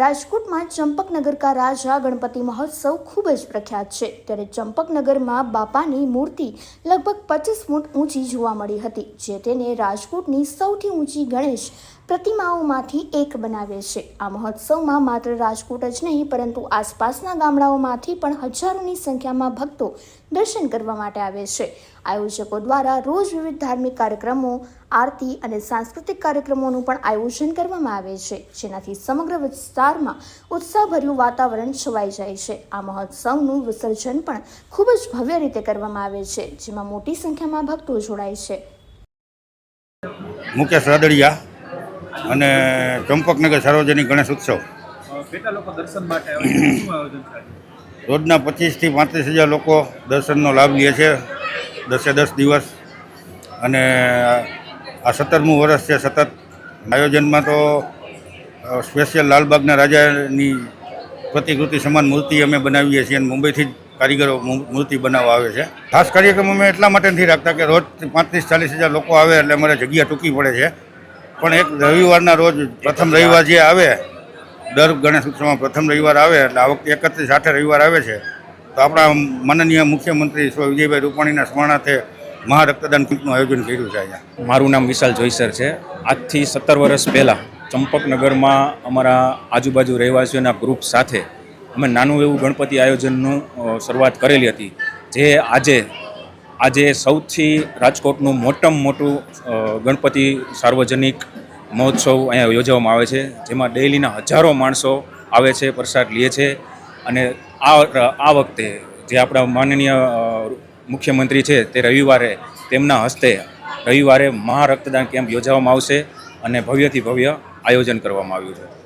રાજકોટમાં ચંપકનગર કા રાજા ગણપતિ મહોત્સવ ખૂબ જ પ્રખ્યાત છે. ત્યારે ચંપકનગરમાં બાપાની મૂર્તિ લગભગ પચીસ ફૂટ ઊંચી જોવા મળી હતી, જે તેને રાજકોટની સૌથી ઊંચી ગણેશ પ્રતિમાઓમાંથી એક બનાવે છે. આ મહોત્સવમાં માત્ર રાજકોટ જ નહીં, પરંતુ આસપાસના ગામડાઓમાંથી પણ હજારોની સંખ્યામાં ભક્તો દર્શન કરવા માટે આવે છે. આયોજકો દ્વારા રોજ વિવિધ ધાર્મિક કાર્યક્રમો આરતી અને સાંસ્કૃતિક કાર્યક્રમોનું પણ આયોજન કરવામાં આવે છે જેનાથી સમગ્ર વિસ્તારમાં ઉત્સાહભર્યું વાતાવરણ છવાઈ જાય છે. આ મહોત્સવનું વિસર્જન પણ ખૂબ જ ભવ્ય રીતે કરવામાં આવે છે જેમાં મોટી સંખ્યામાં ભક્તો જોડાય છે. મુકેશ રાદડિયા અને ચંપકનગર સાર્વજનિક ગણેશ ઉત્સવ. અ, કેટલા લોકો દર્શન માટે આવે છે? શું આયોજન છે? આજે? રોજના પચીસથી પાંત્રીસ હજાર લોકો દર્શનનો લાભ લે છે દસે દસ દિવસ. અને આ સત્તરમું વર્ષ છે, સતત આયોજનમાં તો સ્પેશિયલ લાલબાગના રાજાની પ્રતિકૃતિ સમાન મૂર્તિ અમે બનાવીએ છીએ અને મુંબઈથી જ કારીગરો મૂર્તિ બનાવવા આવે છે. ખાસ કાર્યક્રમ અમે એટલા માટે નથી રાખતા કે રોજ પાંત્રીસ, ચાલીસ હજાર લોકો આવે એટલે અમારે જગ્યા ટૂંકી પડે છે. પણ એક રવિવારના રોજ પ્રથમ રવિવાર જે આવે, દર ગણેશ ઉત્સવમાં પ્રથમ રવિવાર આવે એટલે આ વખતે એકત્રીસ આઠે રવિવાર આવે છે. તો આપણા માનનીય મુખ્યમંત્રી શ્રી વિજયભાઈ રૂપાણીના સ્મરણાર્થે મહારક્તદાન કેમ્પનું આયોજન કર્યું છે અહીંયા. મારું નામ વિશાલ જોઈસર છે. આજથી સત્તર વર્ષ પહેલાં ચંપકનગરમાં અમારા આજુબાજુ રહેવાસીઓના ગ્રુપ સાથે અમે નાનું એવું ગણપતિ આયોજનનું શરૂઆત કરેલી હતી. જે આજે આજે સૌથી રાજકોટનું મોટામાં મોટું ગણપતિ સાર્વજનિક મહોત્સવ અહીંયા યોજવામાં આવે છે. જેમાં ડેઈલીના હજારો માણસો આવે છે, પ્રસાદ લે છે. અને આ આ વખતે જે આપણા માનનીય મુખ્યમંત્રી છે તે રવિવારે તેમના હસ્તે રવિવારે મહારક્તદાન કેમ્પ યોજવામાં આવશે અને ભવ્યથી ભવ્ય આયોજન કરવામાં આવ્યું છે.